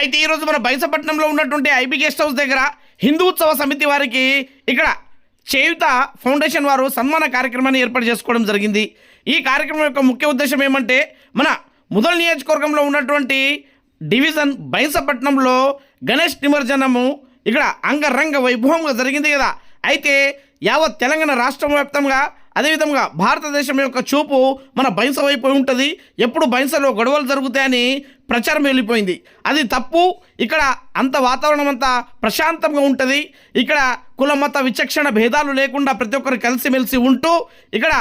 అయితే ఈరోజు మన బైసపట్నంలో ఉన్నటువంటి ఐబీ గెస్ట్ హౌస్ దగ్గర హిందూ ఉత్సవ సమితి వారికి ఇక్కడ చేయుత ఫౌండేషన్ వారు సన్మాన కార్యక్రమాన్ని ఏర్పాటు చేసుకోవడం జరిగింది. ఈ కార్యక్రమం యొక్క ముఖ్య ఉద్దేశం ఏమంటే మన ముదల్ నియోజకవర్గంలో ఉన్నటువంటి డివిజన్ బైసపట్నంలో గణేష్ నిమజ్జనము ఇక్కడ అంగరంగ వైభవంగా జరిగింది కదా. అయితే యావత్ తెలంగాణ రాష్ట్రం వ్యాప్తంగా అదేవిధంగా భారతదేశం యొక్క చూపు మన బైంస వైపు ఉంటుంది. ఎప్పుడు బైంసలో గొడవలు జరుగుతాయని ప్రచారం వెళ్ళిపోయింది. అది తప్పు. ఇక్కడ అంత వాతావరణం అంతా ప్రశాంతంగా ఉంటుంది. ఇక్కడ కుల మత విచక్షణ భేదాలు లేకుండా ప్రతి ఒక్కరు కలిసిమెలిసి ఉంటూ ఇక్కడ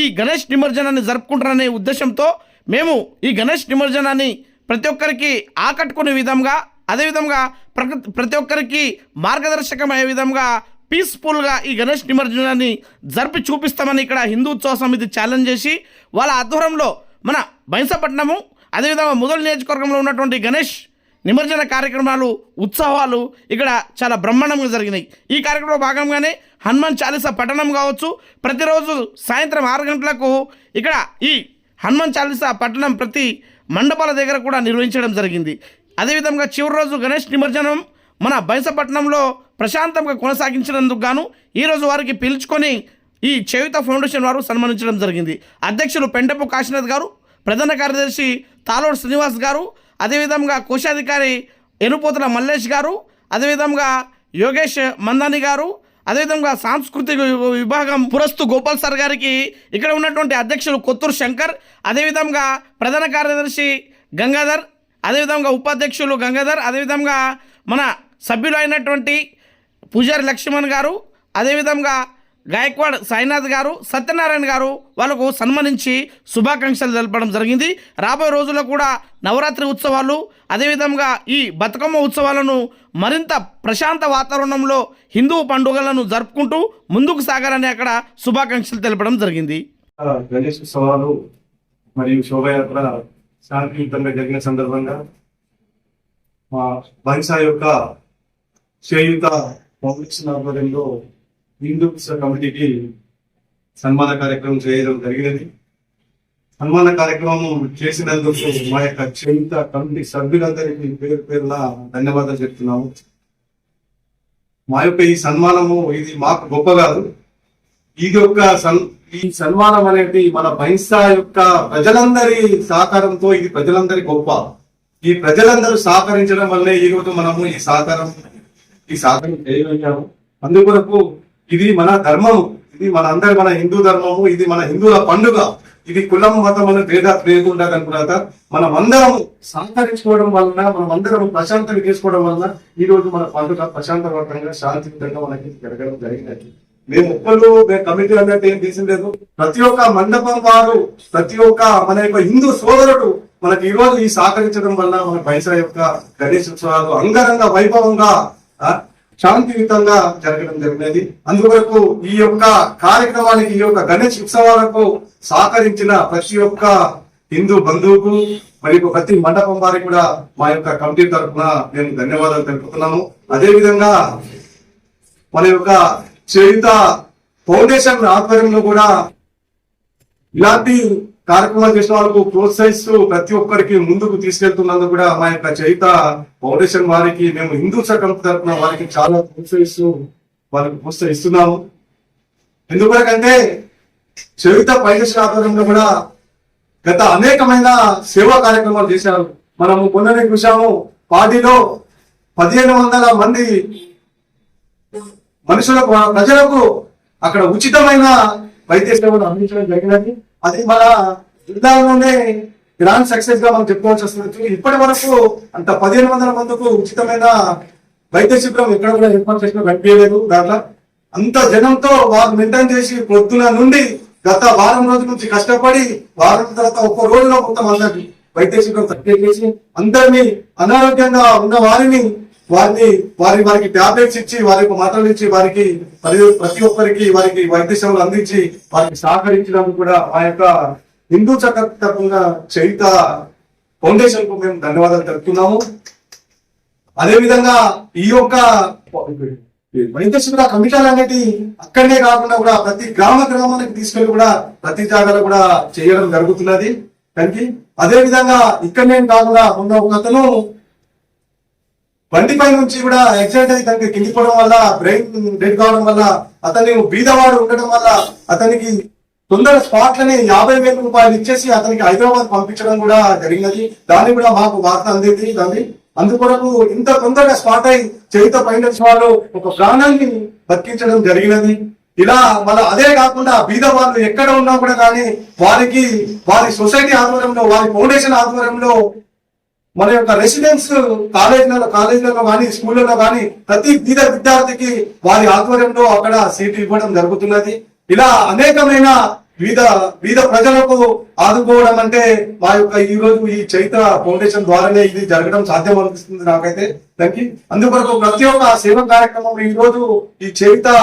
ఈ గణేష్ నిమజ్జనాన్ని జరుపుకుంటారనే ఉద్దేశంతో మేము ఈ గణేష్ నిమజ్జనాన్ని ప్రతి ఒక్కరికి ఆకట్టుకునే విధంగా అదేవిధంగా ప్రతి ప్రతి ఒక్కరికి మార్గదర్శకం అయ్యే విధంగా పీస్ఫుల్గా ఈ గణేష్ నిమజ్జనాన్ని జరిపి చూపిస్తామని ఇక్కడ హిందూ ఉత్సవ సమితి ఛాలెంజ్ చేసి వాళ్ళ ఆధ్వర్యంలో మన బైంసపట్నము అదేవిధంగా ముదల్ నియోజకవర్గంలో ఉన్నటువంటి గణేష్ నిమజ్జన కార్యక్రమాలు ఉత్సవాలు ఇక్కడ చాలా బ్రహ్మాండంగా జరిగినాయి. ఈ కార్యక్రమంలో భాగంగానే హనుమాన్ చాలీసా పఠనం కావచ్చు. ప్రతిరోజు సాయంత్రం ఆరు గంటలకు ఇక్కడ ఈ హనుమాన్ చాలీసా పట్టణం ప్రతి మండపాల దగ్గర కూడా నిర్వహించడం జరిగింది. అదేవిధంగా చివరి రోజు గణేష్ నిమజ్జనం మన బైసపట్నంలో ప్రశాంతంగా కొనసాగించినందుకు గాను ఈరోజు వారికి పిలుచుకొని ఈ చేయుత ఫౌండేషన్ వారు సన్మానించడం జరిగింది. అధ్యక్షులు పెంటపు కాశీనాథ్ గారు ప్రధాన కార్యదర్శి తాలోడ్ శ్రీనివాస్ గారు అదేవిధంగా కోశాధికారి ఎనుపోతుల మల్లేష్ గారు అదేవిధంగా యోగేష్ మందాని గారు అదేవిధంగా సాంస్కృతిక విభాగం పురస్తు గోపాల్ సార్ గారికి ఇక్కడ ఉన్నటువంటి అధ్యక్షులు కొత్తూరు శంకర్ అదేవిధంగా ప్రధాన కార్యదర్శి గంగాధర్ అదేవిధంగా ఉపాధ్యక్షులు గంగాధర్ అదేవిధంగా మన సభ్యులైనటువంటి పూజారి లక్ష్మణ్ గారు అదేవిధంగా గాయక్వాడ్ సాయినాథ్ గారు సత్యనారాయణ గారు వాళ్ళకు సన్మానించి శుభాకాంక్షలు తెలపడం జరిగింది. రాబోయే రోజుల్లో కూడా నవరాత్రి ఉత్సవాలు అదేవిధంగా ఈ బతుకమ్మ ఉత్సవాలను మరింత ప్రశాంత వాతావరణంలో హిందూ పండుగలను జరుపుకుంటూ ముందుకు సాగాలని అక్కడ శుభాకాంక్షలు తెలపడం జరిగింది. గణేష్ ఉత్సవాలు మరియు శోభయాత్ర శాంతియుతంగా జరిగిన సందర్భంగా మా బైసా యొక్క చేయుత ఫౌండేషన్ ఆధ్వర్యంలో హిందూ ఉత్సవ కమిటీకి సన్మాన కార్యక్రమం చేయడం జరిగినది. సన్మాన కార్యక్రమం చేసినందుకు మా యొక్క చేయుత కమిటీ సభ్యులందరికీ పేరు పేరున ధన్యవాదాలు చెప్తున్నాము. మా యొక్క ఈ సన్మానము ఇది మాకు గొప్ప కాదు. ఇది ఒక సన్ ఈ సన్మానం అనేది మన బైన్సా యొక్క ప్రజలందరి సహకారంతో ఇది ప్రజలందరి గొప్ప. ఈ ప్రజలందరూ సహకరించడం వల్లే ఈరోజు మనము ఈ సహకారం ఈ సాధన చేయగలిగాము. అందుకొరకు ఇది మన ధర్మము. ఇది మన అందరి మన హిందూ ధర్మము ఇది మన హిందువుల పండుగ. ఇది కులం మతం అనే భేద లేకుండా కనుక మనం అందరం సహకరించుకోవడం వలన మనం అందరం ప్రశాంతంగా చేసుకోవడం వలన ఈ రోజు మన పండుగ ప్రశాంతవంతంగా శాంతియుతంగా మనకి జరగడం జరిగినది మేము ఒక్కరు మేము కమిటీ అన్నట్టు ఏం తీసింలేదు ప్రతి ఒక్క మండపం వారు ప్రతి ఒక్క మన యొక్క హిందూ సోదరుడు మనకి ఈ రోజు ఈ సహకరించడం వల్ల మన పైసా యొక్క గణేష్ ఉత్సవాలు అంగరంగ వైభవంగా శాంతియుతంగా జరగడం జరిగినది. అందువరకు ఈ యొక్క కార్యక్రమానికి ఈ యొక్క గణేష్ ఉత్సవాలకు సహకరించిన ప్రతి ఒక్క హిందూ బంధువుకు మరియు ప్రతి మండపం వారికి కూడా మా యొక్క కమిటీ తరఫున మేము ధన్యవాదాలు తెలుపుతున్నాము అదేవిధంగా మన యొక్క చేయుత ఫౌండేషన్ ఆధ్వర్యంలో కూడా ఇలాంటి కార్యక్రమాలు చేసిన వాళ్ళకు ప్రోత్సహిస్తూ ప్రతి ఒక్కరికి ముందుకు తీసుకెళ్తున్నందుకు కూడా మా యొక్క చైత ఫౌండేషన్ వారికి మేము హిందూ సంఘం తరఫున వారికి చాలా ప్రోత్సహిస్తూ వాళ్ళకి ప్రోత్సహిస్తున్నాము. ఎందుకంటే చరిత ఫౌండేషన్ ఆధ్వర్యంలో కూడా గత అనేకమైన సేవా కార్యక్రమాలు చేశారు. మనము మొన్ననే చూసాము పార్టీలో పదిహేను వందల మంది మనుషులకు ప్రజలకు అక్కడ ఉచితమైన వైద్య సేవలు అందించడం జరిగినది. అది మన జిల్లాలోనే గ్రాండ్ సక్సెస్గా మనం చెప్పుకోవాల్సి వస్తుంది. ఇప్పటి వరకు అంత పదిహేను వందల మందికి ఉచితమైన వైద్య శిబిరం ఎక్కడ కూడా ఏర్పాటు చేసిన కనిపించలేదు దాంట్లో. అంత జనంతో వారు మెయింటైన్ చేసి పొద్దున నుండి గత వారం రోజుల నుంచి కష్టపడి వారం తర్వాత ఒక్క రోజులో మొత్తం అందరికి వైద్య శిబిరం తక్కువ చేసి అందరినీ అనారోగ్యంగా ఉన్న వారిని వారిని వారి వారికి టాబ్లెట్స్ ఇచ్చి వారికి మాటలు ఇచ్చి వారికి ప్రతి- ప్రతి ఒక్కరికి వారికి వైద్య సేవలు అందించి వారికి సహకరించడానికి కూడా ఆ యొక్క హిందూ చట్ట తరఫున చైత ఫౌండేషన్కు మేము ధన్యవాదాలు తెలుపుతున్నాము. అదేవిధంగా ఈ యొక్క వైద్య శిబిర కమిటాలు అనేటి అక్కడనే కాకుండా కూడా ప్రతి గ్రామ గ్రామానికి తీసుకెళ్ళి కూడా ప్రతి జాగాలో కూడా చేయడం జరుగుతున్నది. కానీ అదే విధంగా ఇక్కడనే కాకుండా ఉన్న ఒక అతను బండిపై నుంచి కూడా యాక్సిడెంట్ అయి తనకి కిందిపోవడం వల్ల బ్రెయిన్ డెడ్ కావడం వల్ల అతన్ని బీదవాడు ఉండడం వల్ల అతనికి తొందర స్పాట్ లని యాభై వేల రూపాయలు ఇచ్చేసి అతనికి హైదరాబాద్ పంపించడం కూడా జరిగినది. దాన్ని కూడా మాకు వార్త అందింది దాన్ని అందుకొరకు ఇంత తొందరగా స్పాట్ అయి చేత ఫైనాన్స్ వాళ్ళు ఒక ప్రాణాన్ని బతికించడం జరిగినది. ఇలా మన అదే కాకుండా బీద వాళ్ళు ఎక్కడ ఉన్నా కూడా కానీ వారికి వారి సొసైటీ ఆధ్వర్యంలో వారి ఫౌండేషన్ ఆధ్వర్యంలో మన యొక్క రెసిడెన్స్ కాలేజీలలో కాలేజీలలో కానీ స్కూళ్ళలో కానీ ప్రతి బీద విద్యార్థికి వారి ఆధ్వర్యంలో అక్కడ సీటు ఇవ్వడం జరుగుతున్నది. ఇలా అనేకమైన వివిధ వివిధ ప్రజలకు ఆదుకోవడం అంటే మా యొక్క ఈ రోజు ఈ చైత్ర ఫౌండేషన్ ద్వారానే ఇది జరగడం సాధ్యం అనిపిస్తుంది నాకైతే దానికి అందుకొరకు ప్రతి ఒక్క సేవ కార్యక్రమం ఈ రోజు ఈ చైత్ర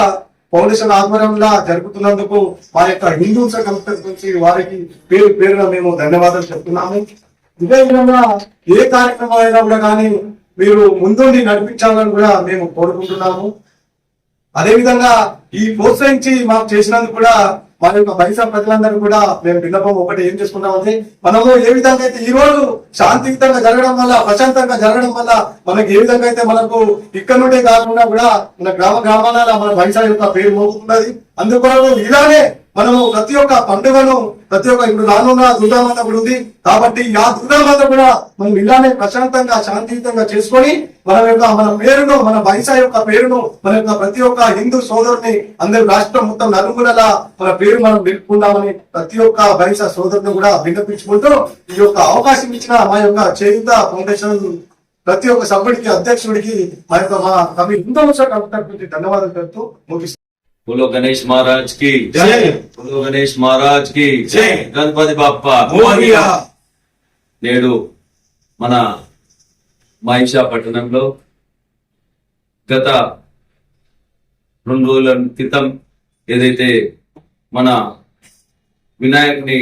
ఫౌండేషన్ ఆధ్వర్యంలో జరుగుతున్నందుకు మా యొక్క హిందూ సంస్థ నుంచి వారికి పేరు పేరున మేము ధన్యవాదాలు చెప్తున్నాము. ఇదే విధంగా ఏ కార్యక్రమం అయినా కూడా కానీ మీరు ముందుండి నడిపించాలని కూడా మేము కోరుకుంటున్నాము. అదేవిధంగా ఈ ప్రోత్సహించి మాకు చేసినందుకు కూడా మా యొక్క బైసా ప్రజలందరూ కూడా మేము విన్నపం ఒకటి ఏం చేసుకున్నామంటే మనము ఏ విధంగా అయితే ఈ రోజు శాంతియుతంగా జరగడం వల్ల ప్రశాంతంగా జరగడం వల్ల మనకి ఏ విధంగా అయితే మనకు ఇక్కడ నుండే కాకుండా కూడా మన గ్రామ గ్రామాల మన బైసా యొక్క పేరు మోగుతున్నది అందుకొరకు ఇలానే మనము ప్రతి ఒక్క పండుగను ప్రతి ఒక్క ఇప్పుడు రానున్న దుర్గామాత కూడా ఉంది. కాబట్టి ఆ దుర్గామాత కూడా మనం ఇలానే ప్రశాంతంగా శాంతియుతంగా చేసుకొని మన యొక్క మన పేరును మన బైసా యొక్క పేరును మన యొక్క ప్రతి ఒక్క హిందూ సోదరుని అందరి రాష్ట్రం మొత్తం నలుగురలా మన పేరు మనం నిలుపుకుందామని ప్రతి ఒక్క బైసా సోదరుని కూడా విన్నపించుకుంటూ ఈ యొక్క అవకాశం ఇచ్చిన మా యొక్క చేయుత ఫౌండేషన్ ప్రతి ఒక్క సభ్యుడికి అధ్యక్షుడికి మా యొక్క మా కవి హిందూ ధన్యవాదాలు పెడుతూ ముగిస్తున్నాను બોલો ગણેશ મહારાજ કી જય બોલો గణేష్ మహారాజ్కి జై గణపతి బాప్ప మోరియా నేడు మన మహిషా పట్టణంలో గత రెండు రోజుల క్రితం ఏదైతే మన వినాయకుని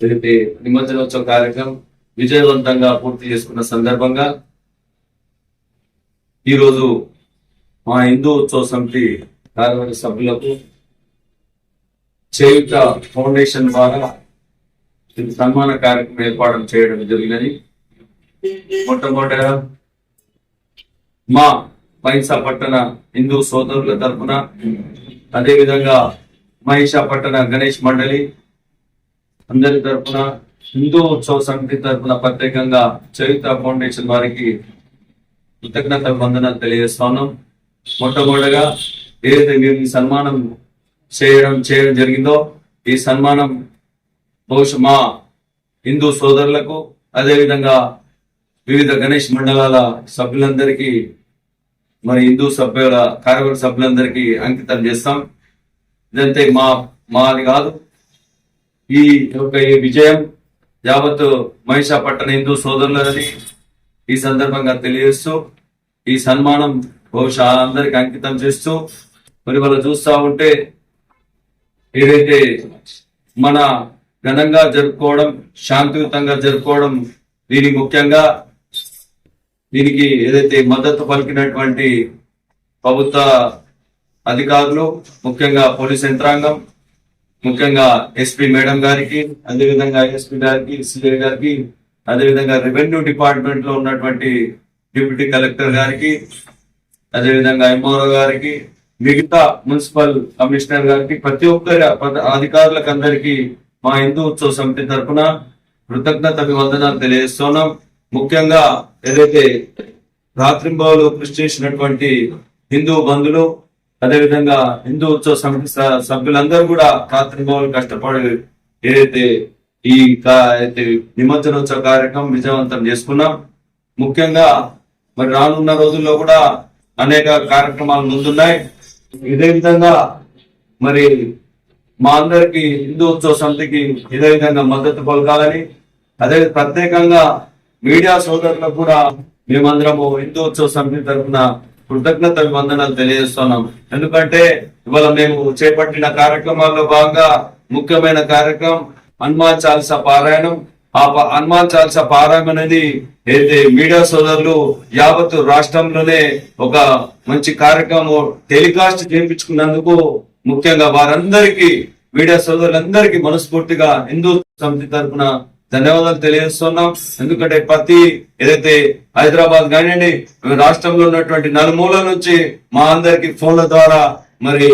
ఏదైతే నిమజ్జనోత్సవ కార్యక్రమం విజయవంతంగా పూర్తి చేసుకున్న సందర్భంగా ఈరోజు మా హిందూ ఉత్సవ సమితి కార్యవర్గ సభ్యులకు చేయుత ఫౌండేషన్ ద్వారా ఇది సన్మాన కార్యక్రమం ఏర్పాటు చేయడం జరిగినది. మొట్టమొదటిగా మా మహిషా పట్టణ హిందూ సోదరుల తరఫున అదేవిధంగా మహిషా పట్టణ గణేష్ మండలి అందరి తరఫున హిందూ ఉత్సవ సమితి తరఫున ప్రత్యేకంగా చరిత ఫౌండేషన్ వారికి కృతజ్ఞత వందనాలు తెలియజేస్తాను మొట్టమొదటిగా ఏదైతే మీరు ఈ సన్మానం చేయడం చేయడం జరిగిందో ఈ సన్మానం బహుశా మా హిందూ సోదరులకు అదేవిధంగా వివిధ గణేష్ మండలాల సభ్యులందరికీ మరి హిందూ సభ్యుల కార్యవర్గ సభ్యులందరికీ అంకితం చేస్తాం. ఇదంతే మా మాది కాదు. ఈ యొక్క ఈ విజయం యావత్ మహిషా పట్టణ హిందూ సోదరులని ఈ సందర్భంగా తెలియజేస్తూ ఈ సన్మానం బహుశా అందరికి అంకితం చేస్తూ మరి వాళ్ళు చూస్తా ఉంటే ఏదైతే మన ఘనంగా జరుపుకోవడం శాంతియుతంగా జరుపుకోవడం దీనికి ముఖ్యంగా దీనికి ఏదైతే మద్దతు పలికినటువంటి ప్రభుత్వ అధికారులు ముఖ్యంగా పోలీస్ యంత్రాంగం ముఖ్యంగా ఎస్పీ మేడం గారికి అదేవిధంగా ఎస్పీ గారికి సిఐ గారికి అదేవిధంగా రెవెన్యూ డిపార్ట్మెంట్లో ఉన్నటువంటి డిప్యూటీ కలెక్టర్ గారికి అదేవిధంగా ఎంఆర్ఓ గారికి మిగతా మున్సిపల్ కమిషనర్ గారికి ప్రతి ఒక్కరి అధికారులకు అందరికీ మా హిందూ ఉత్సవ సమితి తరఫున కృతజ్ఞత అభివందనాలు తెలియజేస్తున్నాం. ముఖ్యంగా ఏదైతే రాత్రింబావులు కృషి చేసినటువంటి హిందూ బంధువులు అదేవిధంగా హిందూ ఉత్సవ సమితి స- సభ్యులందరూ కూడా రాత్రింబావులు కష్టపడి ఏదైతే ఈ అయితే నిమజ్జనోత్సవ కార్యక్రమం విజయవంతం చేసుకున్నాం. ముఖ్యంగా మరి రానున్న రోజుల్లో కూడా అనేక కార్యక్రమాలు ముందున్నాయి. ఇదే విధంగా మరి మా అందరికి హిందూ ఉత్సవ సమితికి ఇదే విధంగా మద్దతు పలకాలని అదే ప్రత్యేకంగా మీడియా సోదరులకు కూడా మేమందరము హిందూ ఉత్సవ సమితి తరఫున కృతజ్ఞత వందనాలు తెలియజేస్తున్నాం. ఎందుకంటే ఇవాళ మేము చేపట్టిన కార్యక్రమాల్లో భాగంగా ముఖ్యమైన కార్యక్రమం హనుమాన్ చాలీసా పారాయణం. ఆ ప- హనుమాన్ చాలీసా పారాయణం అనేది అయితే మీడియా సోదరులు యావత్ రాష్ట్రంలోనే ఒక మంచి కార్యక్రమం టెలికాస్ట్ చేయించుకున్నందుకు ముఖ్యంగా వారందరికీ మీడియా సోదరులందరికీ మనస్ఫూర్తిగా హిందూ సమితి తరఫున ధన్యవాదాలు తెలియజేస్తున్నాం. ఎందుకంటే ప్రతి ఏదైతే హైదరాబాద్ కానివ్వండి రాష్ట్రంలో ఉన్నటువంటి నలుమూల నుంచి మా అందరికి ఫోన్ల ద్వారా మరి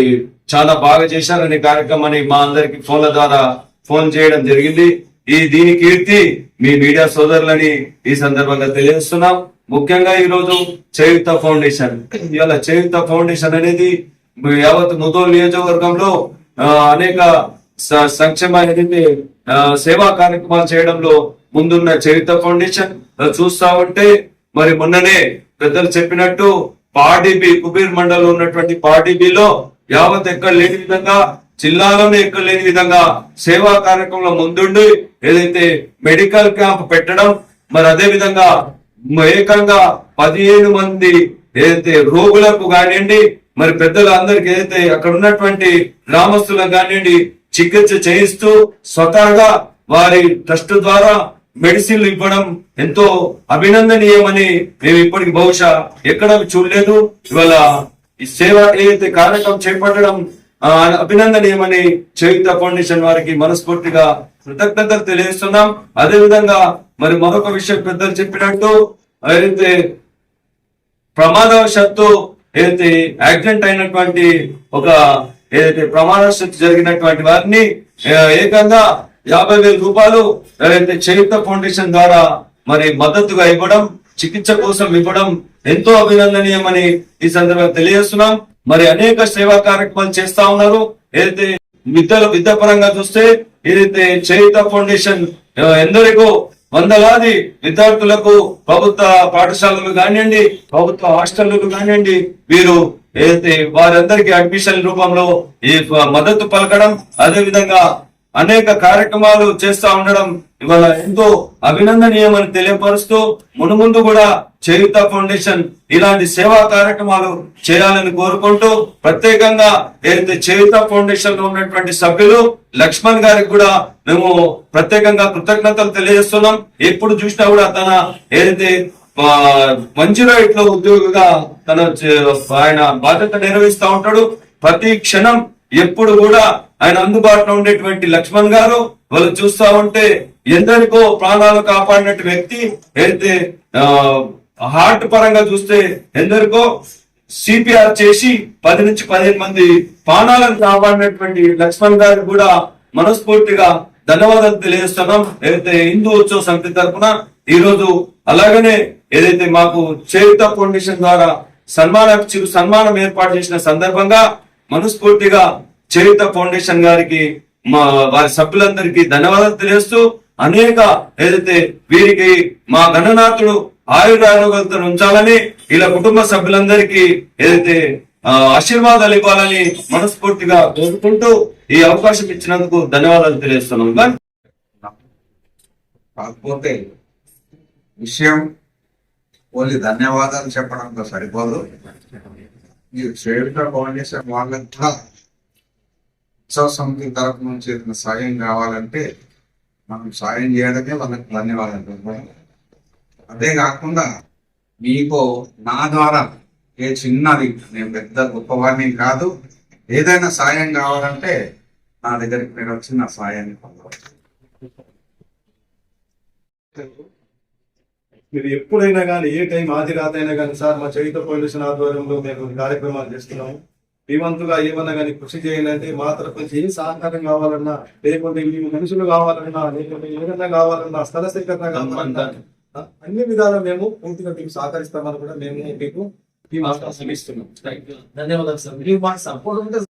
చాలా బాగా చేశారనే కార్యక్రమాన్ని మా అందరికి ఫోన్ల ద్వారా ఫోన్ చేయడం జరిగింది. ఈ దీని కీర్తి మీ మీడియా సోదరులని ఈ సందర్భంగా తెలియజేస్తున్నాం. ముఖ్యంగా ఈ రోజు చేయుత ఫౌండేషన్. ఇవాళ చేయుత ఫౌండేషన్ అనేది యావత్ ముదోల్ నియోజకవర్గంలో ఆ, అనేక స- సంక్షేమ ఏదైతే సేవా కార్యక్రమాలు చేయడంలో ముందున్న చరిత్ర ఫౌండేషన్. చూస్తా ఉంటే మరి మొన్ననే పెద్దలు చెప్పినట్టు పార్టీబీ కుబీర్ మండలం ఉన్నటువంటి పార్టీబీలో యావత్ ఎక్కడ లేని విధంగా జిల్లాలోనే ఎక్కడ లేని విధంగా సేవా కార్యక్రమంలో ముందుండి ఏదైతే మెడికల్ క్యాంప్ పెట్టడం మరి అదే విధంగా ఏకంగా పదిహేను మంది ఏదైతే రోగులకు కానివ్వండి మరి పెద్దలు అందరికి ఏదైతే అక్కడ ఉన్నటువంటి గ్రామస్తులకు కానివ్వండి చికిత్స చేయిస్తూ స్వతహాగా వారి ట్రస్ట్ ద్వారా మెడిసిన్లు ఇవ్వడం ఎంతో అభినందనీయమని మేము ఇప్పటికి బహుశా ఎక్కడ చూడలేదు. ఇవాళ ఈ సేవ ఏదైతే కార్యక్రమం చేపట్టడం అభినందనీయమని చేయుత ఫౌండేషన్ వారికి మనస్ఫూర్తిగా కృతజ్ఞతలు తెలియజేస్తున్నాం. అదే విధంగా మరి మరొక విషయం పెద్దలు చెప్పినట్టు ఏదైతే ప్రమాదవశత్తు ఏదైతే యాక్సిడెంట్ అయినటువంటి ఒక ఏదైతే ప్రమాదవశత్తు జరిగినటువంటి వారిని ఏకంగా యాభై వేల రూపాయలు ఏదైతే చరిత్ర ఫౌండేషన్ ద్వారా మరి మద్దతుగా ఇవ్వడం చికిత్స కోసం ఇవ్వడం ఎంతో అభినందనీయమని ఈ సందర్భంగా తెలియజేస్తున్నాం. మరి అనేక సేవా కార్యక్రమాలు చేస్తా ఉన్నారు. ఏదైతే విద్యలు విద్య పరంగా చూస్తే ఏదైతే చరిత్ర ఫౌండేషన్ ఎందరికో వందలాది విద్యార్థులకు ప్రభుత్వ పాఠశాలలు కానివ్వండి ప్రభుత్వ హాస్టళ్ళు కానివ్వండి వీరు ఏదైతే వారందరికీ అడ్మిషన్ రూపంలో ఈ మద్దతు పలకడం అదే విధంగా అనేక కార్యక్రమాలు చేస్తా ఉండడం ఇవాళ ఎంతో అభినందనీయమని తెలియపరుస్తూ మునుముందు కూడా చేయుత ఫౌండేషన్ ఇలాంటి సేవా కార్యక్రమాలు చేయాలని కోరుకుంటూ ప్రత్యేకంగా ఏదైతే చేయుత ఫౌండేషన్లో ఉన్నటువంటి సభ్యులు లక్ష్మణ్ గారికి కూడా మేము ప్రత్యేకంగా కృతజ్ఞతలు తెలియజేస్తున్నాం. ఎప్పుడు చూసినా కూడా తన ఏదైతే మంచి మంచిలో ఇట్లా ఉద్యోగిగా తన చే- ఆయన బాధ్యత నిర్వహిస్తా ఉంటాడు. ప్రతి క్షణం ఎప్పుడు కూడా ఆయన అందుబాటులో ఉండేటువంటి లక్ష్మణ్ గారు వాళ్ళు చూస్తా ఉంటే ఎందరికో ప్రాణాలు కాపాడినట్టు వ్యక్తి అయితే ఆ, హార్ట్ పరంగా చూస్తే ఎందరికో సిపిఆర్ చేసి పది నుంచి పదిహేను మంది ప్రాణాలను కాపాడినటువంటి లక్ష్మణ్ గారికి కూడా మనస్ఫూర్తిగా ధన్యవాదాలు తెలియజేస్తున్నాం. ఏదైతే హిందూ ఉత్సవ సమితి తరఫున ఈ రోజు అలాగనే ఏదైతే మాకు చేయుత ఫౌండేషన్ ద్వారా సన్మాన చిరు సన్మానం ఏర్పాటు చేసిన సందర్భంగా మనస్ఫూర్తిగా చేయుత ఫౌండేషన్ గారికి మా వారి సభ్యులందరికీ ధన్యవాదాలు తెలియజేస్తూ అనేక ఏదైతే వీరికి మా గణనాథుడు ఆయురారోగ్యాలతో ఉంచాలని ఇలా కుటుంబ సభ్యులందరికీ ఏదైతే ఆశీర్వాదాలు ఇవ్వాలని మనస్ఫూర్తిగా కోరుకుంటూ ఈ అవకాశం ఇచ్చినందుకు ధన్యవాదాలు తెలియజేస్తున్నాం. కాకపోతే విషయం ఓన్లీ ధన్యవాదాలు చెప్పడంతో సరిపోదు. మీరు శ్రేయుట ఫౌండేషన్ వాళ్ళంతా ఉత్సవ సమితి తరపు నుంచి సాయం కావాలంటే మనం సాయం చేయడమే వాళ్ళకి ధన్యవాదాలు చెప్పాలి. అదే కాకుండా మీకు నా ద్వారా ఏ చిన్నది నేను పెద్ద గొప్పవాడిని కాదు ఏదైనా సాయం కావాలంటే నా దగ్గరికి మీరు వచ్చి నా సాయాన్ని పొందవచ్చు. మీరు ఎప్పుడైనా కానీ ఏ టైం ఆది రాతైనా కానీ సార్ మా చరిత్ర ఫౌండేషన్ ఆధ్వర్యంలో మేము కార్యక్రమాలు చేస్తున్నాము. మీ వంతుగా ఏమన్నా కానీ కృషి చేయాలంటే మా కొంచెం నుంచి ఏ సహకారం కావాలన్నా లేకుంటే మీ మనుషులు కావాలన్నా లేకుంటే ఏదైనా కావాలన్నా స్థల సేకరణ కావాలన్నా అన్ని విధాలా మేము పూర్తిగా మీకు సహకరిస్తామని కూడా మేము మీకు ధన్యవాదాలు సార్. మీరు మాకు సపోర్ట్ ఉంటే